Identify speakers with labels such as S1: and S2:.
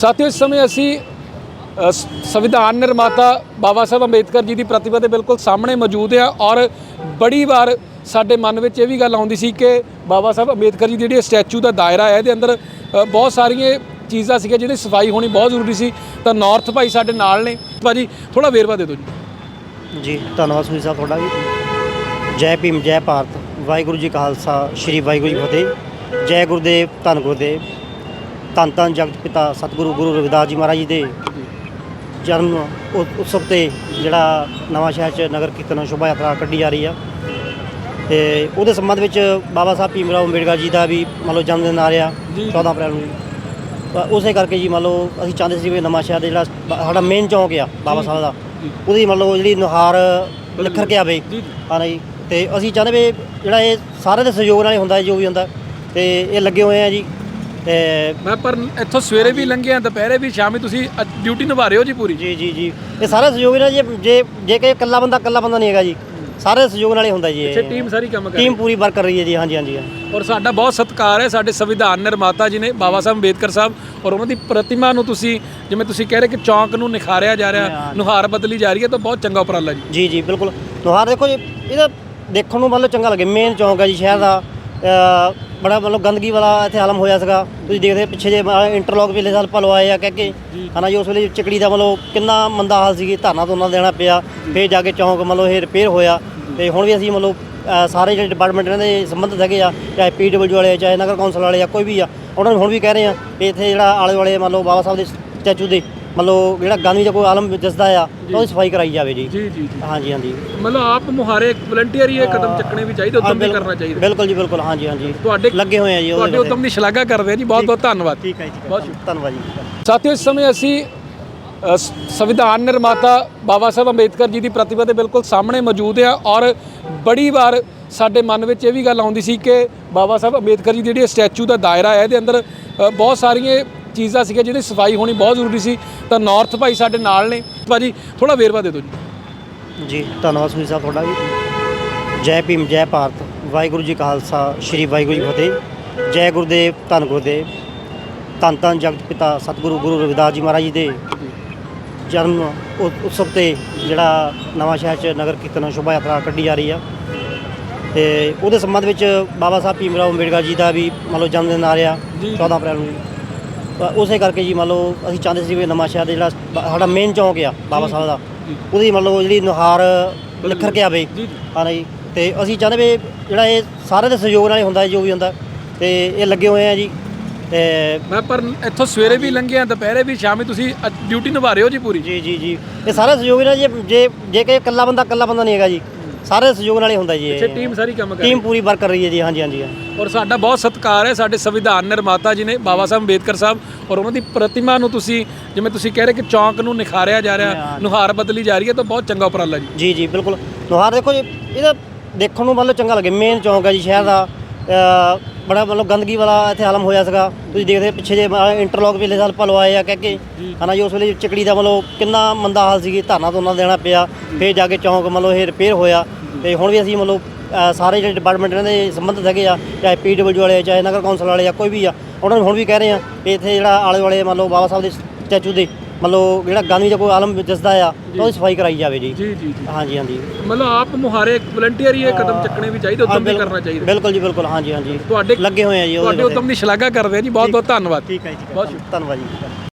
S1: ਸਾਥੀਓ, ਇਸ ਸਮੇਂ ਅਸੀਂ ਸੰਵਿਧਾਨ ਨਿਰਮਾਤਾ ਬਾਬਾ ਸਾਹਿਬ ਅੰਬੇਦਕਰ ਜੀ ਦੀ ਪ੍ਰਤਿਭਾ ਦੇ ਬਿਲਕੁਲ ਸਾਹਮਣੇ ਮੌਜੂਦ ਹਾਂ ਔਰ ਬੜੀ ਵਾਰ ਸਾਡੇ ਮਨ ਵਿੱਚ ਇਹ ਵੀ ਗੱਲ ਆਉਂਦੀ ਸੀ ਕਿ ਬਾਬਾ ਸਾਹਿਬ ਅੰਬੇਦਕਰ ਜੀ ਦੀ ਜਿਹੜੀ ਸਟੈਚੂ ਦਾ ਦਾਇਰਾ ਹੈ, ਇਹਦੇ ਅੰਦਰ ਬਹੁਤ ਸਾਰੀਆਂ ਚੀਜ਼ਾਂ ਸੀਗੀਆਂ ਜਿਹਦੀ ਸਫ਼ਾਈ ਹੋਣੀ ਬਹੁਤ ਜ਼ਰੂਰੀ ਸੀ। ਤਾਂ ਨਾਰਥ ਭਾਈ ਸਾਡੇ ਨਾਲ ਨੇ। ਭਾਜੀ ਥੋੜਾ ਵੇਰਵਾ ਦੇ ਦਿਓ ਜੀ।
S2: ਜੀ, ਧੰਨਵਾਦ ਸੁਨੀਲ ਸਾਹਿਬ ਤੁਹਾਡਾ ਵੀ। ਜੈ ਭੀਮ, ਜੈ ਭਾਰਤ। ਵਾਹਿਗੁਰੂ ਜੀ ਕਾ ਖਾਲਸਾ, ਸ੍ਰੀ ਵਾਹਿਗੁਰੂ ਜੀ ਫਤਿਹ। ਜੈ ਗੁਰਦੇਵ, ਧੰਨ ਗੁਰਦੇਵ। ਧੰਨ ਧੰਨ ਜਗਤ ਪਿਤਾ ਸਤਿਗੁਰੂ ਗੁਰੂ ਰਵਿਦਾਸ ਜੀ ਮਹਾਰਾਜ ਜੀ ਦੇ ਜਨਮ ਉ- ਉਤਸਵ ਤੇ ਜਿਹੜਾ ਨਵਾਂ ਸ਼ਹਿਰ ਚ ਨਗਰ ਕੀਰਤਨ ਸ਼ੋਭਾ ਯਾਤਰਾ ਕੱਢੀ ਜਾ ਰਹੀ ਆ। ਤੇ ਉਹਦੇ ਸੰਬੰਧ ਵਿੱਚ ਬਾਬਾ ਸਾਹਿਬ ਭੀਮ ਰਾਓ ਅੰਬੇਡਕਰ ਜੀ ਦਾ ਵੀ ਮੰਨ ਲਓ ਜਨਮ ਦਿਨ ਆ ਰਿਹਾ
S1: ਜੀ।
S2: 14 ਅਪ੍ਰੈਲ ਨੂੰ। ਤਾਂ ਉਸੇ ਕਰਕੇ ਜੀ ਮੰਨ ਲਓ ਅਸੀਂ ਚਾਹੁੰਦੇ ਸੀ ਵੀ ਨਵਾਂ ਸ਼ਹਿਰ ਦੇ ਜਿਹੜਾ ਸਾਡਾ ਮੇਨ ਚੌਂਕ ਆ ਬਾਬਾ ਸਾਹਿਬ ਦਾ। ਉਹਦੀ ਮੰਨ ਲਓ ਜਿਹੜੀ ਨੁਹਾਰ ਨਿਖਰ ਕੇ ਆਵੇ। ਹਾਂ ਜੀ। ਤੇ ਅਸੀਂ ਚਾਹੁੰਦੇ ਵੀ ਜਿਹੜਾ ਇਹ ਸਾਰੇ ਦੇ ਸਹਿਯੋਗ ਨਾਲ ਹੀ ਹੁੰਦਾ ਹੈ ਜੋ ਵੀ ਹੁੰਦਾ ਤੇ ਇਹ ਲੱਗੇ ਹੋਏ ਆ ਜੀ। ਤੇ
S1: ਮੈਂ ਪਰ ਇੱਥੋਂ ਸਵੇਰੇ ਵੀ ਲੰਘਿਆ ਦੁਪਹਿਰੇ ਵੀ ਸ਼ਾਮੀ ਤੁਸੀਂ ਡਿਊਟੀ ਨਿਭਾ ਰਹੇ ਹੋ ਜੀ ਪੂਰੀ?
S2: ਜੀ ਜੀ ਜੀ। ਇਹ ਸਾਰੇ ਸਹਿਯੋਗ ਨਾਲ ਜੇ ਜੇ ਜੇ ਕਿ ਇਕੱਲਾ ਬੰਦਾ ਇਕੱਲਾ ਬੰਦਾ ਨਹੀਂ ਹੈਗਾ ਜੀ। ਸਾਰੇ ਸਹਿਯੋਗ ਨਾਲ ਹੀ ਹੁੰਦਾ ਜੀ ਇਹ।
S1: ਟੀਮ ਸਾਰੀ ਕੰਮ ਕਰ ਰਹੀ
S2: ਟੀਮ ਪੂਰੀ ਵਰਕ ਕਰ ਰਹੀ ਹੈ ਜੀ ਹਾਂਜੀ ਹਾਂਜੀ।
S1: ਔਰ ਸਾਡਾ ਬਹੁਤ ਸਤਿਕਾਰ ਹੈ ਸਾਡੇ ਸੰਵਿਧਾਨ ਨਿਰਮਾਤਾ ਜੀ ਨੇ ਬਾਬਾ ਸਾਹਿਬ ਅੰਬੇਦਕਰ ਸਾਹਿਬ ਔਰ ਉਹਨਾਂ ਦੀ ਪ੍ਰਤਿਮਾ ਨੂੰ ਤੁਸੀਂ ਜਿਵੇਂ ਤੁਸੀਂ ਕਹਿ ਰਹੇ ਕਿ ਚੌਂਕ ਨੂੰ ਨਿਖਾਰਿਆ ਜਾ ਰਿਹਾ। ਨੁਹਾਰ। ਬਦਲੀ ਜਾ ਰਹੀ ਹੈ ਤਾਂ ਬਹੁਤ ਚੰਗਾ ਉਪਰਾਲਾ ਜੀ।
S2: ਜੀ ਜੀ ਬਿਲਕੁਲ। ਨੁਹਾਰ ਦੇਖੋ ਜੀ ਇਹਦਾ ਦੇਖਣ ਨੂੰ ਮਤਲਬ ਚੰਗਾ ਲੱਗੇ ਮੇਨ ਚੌਂਕ ਹੈ ਜੀ ਸ਼ਹਿਰ ਦਾ। ਬੜਾ ਮਤਲਬ ਗੰਦਗੀ ਵਾਲਾ ਇੱਥੇ ਆਲਮ ਹੋਇਆ ਸੀਗਾ। ਤੁਸੀਂ ਦੇਖਦੇ ਪਿੱਛੇ ਜੇ ਇੰਟਰਲੌਕ ਪਿਛਲੇ ਸਾਲ ਪਲਵਾਏ ਆ ਕਹਿ ਕੇ। ਹਨਾ ਜੀ ਉਸ ਵੇਲੇ ਚਿਕੜੀ ਦਾ ਮਤਲਬ ਕਿੰਨਾ ਮੰਦਾ ਹਾਲ ਸੀਗੀ ਧਰਨਾ ਤੋਂ ਦੇਣਾ ਪਿਆ। ਫੇਰ ਜਾ ਕੇ ਚੌਂਕ ਮਤਲਬ ਇਹ ਰਿਪੇਅਰ ਹੋਇਆ। ਤੇ ਹੁਣ ਵੀ ਅਸੀਂ ਮਤਲਬ ਸਾਰੇ ਜਿਹੜੇ ਡਿਪਾਰਟਮੈਂਟ ਇਹਨਾਂ ਦੇ ਸੰਬੰਧਿਤ ਹੈਗੇ ਆ ਚਾਹੇ ਪੀਡਬਲਯੂ ਵਾਲੇ ਚਾਹੇ ਨਗਰ ਕੌਂਸਲ ਵਾਲੇ ਆ ਕੋਈ ਵੀ ਆ ਉਹਨਾਂ ਨੂੰ ਹੁਣ ਵੀ ਕਹਿ ਰਹੇ ਆ ਇੱਥੇ ਜਿਹੜਾ ਆਲੇ ਦੁਆਲੇ ਮੰਨ ਲਓ ਬਾਬਾ ਸਾਹਿਬ ਦੇ ਸਟੈਚੂ ਦੇ ਮਤਲਬ ਜਿਹੜਾ ਗਾਂਧੀ ਦਾ ਕੋਈ ਆਲਮ ਦਿਸਦਾ ਆ ਤਾਂ ਉਹਦੀ ਸਫ਼ਾਈ ਕਰਾਈ ਜਾਵੇ ਜੀ।
S1: ਜੀ ਜੀ ਜੀ।
S2: ਹਾਂਜੀ ਹਾਂਜੀ।
S1: ਮਤਲਬ ਆਪ ਮੁਹਾਰੇ ਵਲੰਟੀਅਰ ਹੀ ਇਹ ਕਦਮ ਚੱਕਣੇ ਵੀ ਚਾਹੀਦੇ ਉਦਮ ਵੀ ਕਰਨਾ ਚਾਹੀਦਾ।
S2: ਬਿਲਕੁਲ ਜੀ ਬਿਲਕੁਲ। ਹਾਂਜੀ ਹਾਂਜੀ।
S1: ਤੁਹਾਡੇ
S2: ਲੱਗੇ ਹੋਏ ਆ ਜੀ
S1: ਤੁਹਾਡੇ ਉਦਮ ਦੀ ਸ਼ਲਾਘਾ ਕਰਦੇ ਹਾਂ ਜੀ। ਬਹੁਤ ਬਹੁਤ ਧੰਨਵਾਦ।
S2: ਠੀਕ ਹੈ ਜੀ
S1: ਬਹੁਤ ਸ਼ੁਕਰੀਆ।
S2: ਧੰਨਵਾਦ ਜੀ।
S1: ਸਾਥੀਓ ਇਸ ਸਮੇਂ ਅਸੀਂ ਸੰਵਿਧਾਨ ਨਿਰਮਾਤਾ ਬਾਬਾ ਸਾਹਿਬ ਅੰਬੇਦਕਰ ਜੀ ਦੀ ਪ੍ਰਤਿਮਾ ਦੇ ਬਿਲਕੁਲ ਸਾਹਮਣੇ ਮੌਜੂਦ ਹਾਂ ਔਰ ਬੜੀ ਵਾਰ ਸਾਡੇ ਮਨ ਵਿੱਚ ਇਹ ਵੀ ਗੱਲ ਆਉਂਦੀ ਸੀ ਕਿ ਬਾਬਾ ਸਾਹਿਬ ਅੰਬੇਦਕਰ ਜੀ ਦੀ ਜਿਹੜੀ ਸਟੈਚੂ ਦਾ ਦਾਇਰਾ ਹੈ ਇਹਦੇ ਅੰਦਰ ਬਹੁਤ ਸਾਰੀਆਂ ਚੀਜ਼ਾਂ ਸੀਗੀਆਂ ਜਿਹਦੀ ਸਫ਼ਾਈ ਹੋਣੀ ਬਹੁਤ ਜ਼ਰੂਰੀ ਸੀ। ਤਾਂ ਨਾਰਥ ਭਾਈ ਸਾਡੇ ਨਾਲ ਨੇ। ਭਾਜੀ ਥੋੜਾ ਵੇਰਵਾ ਦੇ ਦਿਓ ਜੀ।
S2: ਜੀ ਧੰਨਵਾਦ ਸੁਨੀਲ ਸਾਹਿਬ ਤੁਹਾਡਾ ਵੀ ਜੈ ਭੀਮ ਜੈ ਭਾਰਤ। ਵਾਹਿਗੁਰੂ ਜੀ ਖਾਲਸਾ ਸ੍ਰੀ ਵਾਹਿਗੁਰੂ ਜੀ ਫਤਿਹ। ਜੈ ਗੁਰਦੇਵ ਧੰਨ ਗੁਰਦੇਵ। ਧੰਨ ਧੰਨ ਜਗਤ ਪਿਤਾ ਸਤਿਗੁਰੂ ਗੁਰੂ ਰਵਿਦਾਸ ਜੀ ਮਹਾਰਾਜ ਜੀ ਦੇ ਜਨਮ ਉਤਸਵ ਤੇ ਜਿਹੜਾ ਨਵਾਂ ਸ਼ਹਿਰ ਚ ਨਗਰ ਕੀਰਤਨ ਸ਼ੋਭਾ ਯਾਤਰਾ ਕੱਢੀ ਜਾ ਰਹੀ ਆ। ਤੇ ਉਹਦੇ ਸੰਬੰਧ ਵਿੱਚ ਬਾਬਾ ਸਾਹਿਬ ਭੀਮ ਰਾਓ ਅੰਬੇਡਕਰ ਜੀ ਦਾ ਵੀ ਮੰਨ ਲਓ ਜਨਮ ਦਿਨ ਆ ਰਿਹਾ
S1: ਜੀ।
S2: 14 ਅਪ੍ਰੈਲ ਨੂੰ। ਉਸੇ ਕਰਕੇ ਜੀ ਮੰਨ ਲਓ ਅਸੀਂ ਚਾਹੁੰਦੇ ਸੀ ਵੀ ਨਵਾਂ ਸ਼ਹਿਰ ਦੇ ਜਿਹੜਾ ਸਾਡਾ ਮੇਨ ਚੌਂਕ ਆ ਬਾਬਾ ਸਾਹਿਬ ਦਾ। ਉਹਦੀ ਮੰਨ ਲਓ ਜਿਹੜੀ ਨੁਹਾਰ ਨਿਖਰ ਕੇ ਆਵੇ। ਹਾਂ ਜੀ। ਤੇ ਅਸੀਂ ਚਾਹੁੰਦੇ ਵੀ ਜਿਹੜਾ ਇਹ ਸਾਰੇ ਦੇ ਸਹਿਯੋਗ ਨਾਲ ਹੀ ਹੁੰਦਾ ਜੋ ਵੀ ਹੁੰਦਾ ਤੇ ਇਹ ਲੱਗੇ ਹੋਏ ਆ ਜੀ। ਤੇ
S1: ਮੈਂ ਪਰ ਇੱਥੋਂ ਸਵੇਰੇ ਵੀ ਲੰਘਿਆ ਦੁਪਹਿਰੇ ਵੀ ਸ਼ਾਮੀ ਤੁਸੀਂ ਡਿਊਟੀ ਨਿਭਾ ਰਹੇ ਹੋ ਜੀ ਪੂਰੀ?
S2: ਜੀ ਜੀ ਜੀ। ਇਹ ਸਾਰੇ ਸਹਿਯੋਗ ਨਾਲ ਜੇ ਜੇ ਜੇ ਕਿ ਇਕੱਲਾ ਬੰਦਾ ਇਕੱਲਾ ਬੰਦਾ ਨਹੀਂ ਹੈਗਾ ਜੀ। ਸਾਰੇ ਸਹਿਯੋਗ ਨਾਲ ਹੀ ਹੁੰਦਾ ਜੀ
S1: ਅੱਛਾ
S2: ਇਹ
S1: ਟੀਮ ਸਾਰੀ ਕੰਮ ਕਰ ਰਹੀ
S2: ਟੀਮ ਪੂਰੀ ਵਰਕ ਕਰ ਰਹੀ ਹੈ ਜੀ ਹਾਂਜੀ ਹਾਂਜੀ।
S1: ਔਰ ਸਾਡਾ ਬਹੁਤ ਸਤਿਕਾਰ ਹੈ ਸਾਡੇ ਸੰਵਿਧਾਨ ਨਿਰਮਾਤਾ ਜੀ ਨੇ ਬਾਬਾ ਸਾਹਿਬ ਅੰਬੇਦਕਰ ਸਾਹਿਬ ਔਰ ਉਹਨਾਂ ਦੀ ਪ੍ਰਤਿਮਾ ਨੂੰ ਤੁਸੀਂ ਜਿਵੇਂ ਤੁਸੀਂ ਕਹਿ ਰਹੇ ਕਿ ਚੌਂਕ ਨੂੰ ਨਿਖਾਰਿਆ ਜਾ ਰਿਹਾ। ਨੁਹਾਰ ਬਦਲੀ ਜਾ ਰਹੀ ਹੈ ਤਾਂ ਬਹੁਤ ਚੰਗਾ ਉਪਰਾਲਾ ਜੀ।
S2: ਜੀ ਜੀ ਬਿਲਕੁਲ। ਨੁਹਾਰ ਦੇਖੋ ਜੀ ਇਹਦਾ ਦੇਖਣ ਨੂੰ ਮਤਲਬ ਚੰਗਾ ਲੱਗੇ ਮੇਨ ਚੌਂਕ ਹੈ ਜੀ ਸ਼ਹਿਰ ਦਾ। ਬੜਾ ਮਤਲਬ ਗੰਦਗੀ ਵਾਲਾ ਇੱਥੇ ਆਲਮ ਹੋਇਆ ਸੀਗਾ। ਤੁਸੀਂ ਦੇਖਦੇ ਪਿੱਛੇ ਜੇ ਇੰਟਰਲੌਕ ਪਿਛਲੇ ਸਾਲ ਪਲਵਾਏ ਆ ਕਹਿ ਕੇ। ਹਨਾ ਜੀ ਉਸ ਵੇਲੇ ਚਿਕੜੀ ਦਾ ਮਤਲਬ ਕਿੰਨਾ ਮੰਦਾ ਹਾਲ ਸੀਗੀ ਧਰਨਾ ਤੋਂ ਦੇਣਾ ਪਿਆ। ਫੇਰ ਜਾ ਕੇ ਚੌਂਕ ਮਤਲਬ ਇਹ ਰਿਪੇਅਰ ਹੋਇਆ। ਤੇ ਹੁਣ ਵੀ ਅਸੀਂ ਮਤਲਬ ਸਾਰੇ ਜਿਹੜੇ ਡਿਪਾਰਟਮੈਂਟ ਇਹਨਾਂ ਦੇ ਸੰਬੰਧਿਤ ਹੈਗੇ ਆ ਚਾਹੇ ਪੀਡਬਲਯੂ ਵਾਲੇ ਚਾਹੇ ਨਗਰ ਕੌਂਸਲ ਵਾਲੇ ਆ ਕੋਈ ਵੀ ਆ ਉਹਨਾਂ ਨੂੰ ਹੁਣ ਵੀ ਕਹਿ ਰਹੇ ਆ ਵੀ ਇੱਥੇ ਜਿਹੜਾ ਆਲੇ ਮੰਨ ਲਓ ਬਾਬਾ ਸਾਹਿਬ ਦੇ ਸਟੈਚੂ ਦੇ ਮਤਲਬ ਜਿਹੜਾ ਗਾਂਧੀ ਦਾ ਕੋਈ ਆਲਮ ਦਿਸਦਾ ਆ ਤਾਂ ਉਹਦੀ ਸਫ਼ਾਈ ਕਰਾਈ ਜਾਵੇ ਜੀ।
S1: ਜੀ ਜੀ ਜੀ।
S2: ਹਾਂਜੀ ਹਾਂਜੀ।
S1: ਮਤਲਬ ਆਪ ਮੁਹਾਰੇ ਵਲੰਟੀਅਰ ਹੀ ਇਹ ਕਦਮ ਚੱਕਣੇ ਵੀ ਚਾਹੀਦੇ ਉਦਮ ਵੀ ਕਰਨਾ ਚਾਹੀਦਾ।
S2: ਬਿਲਕੁਲ ਜੀ ਬਿਲਕੁਲ। ਹਾਂਜੀ ਹਾਂਜੀ।
S1: ਤੁਹਾਡੇ
S2: ਲੱਗੇ ਹੋਏ ਆ ਜੀ ਉਹਦੇ
S1: ਤੁਹਾਡੇ ਉਦਮ ਦੀ ਸ਼ਲਾਘਾ ਕਰਦੇ ਹਾਂ ਜੀ ਬਹੁਤ ਬਹੁਤ ਧੰਨਵਾਦ।
S2: ਠੀਕ ਹੈ ਜੀ
S1: ਬਹੁਤ ਸ਼ੁਕਰੀਆ।
S2: ਧੰਨਵਾਦ ਜੀ।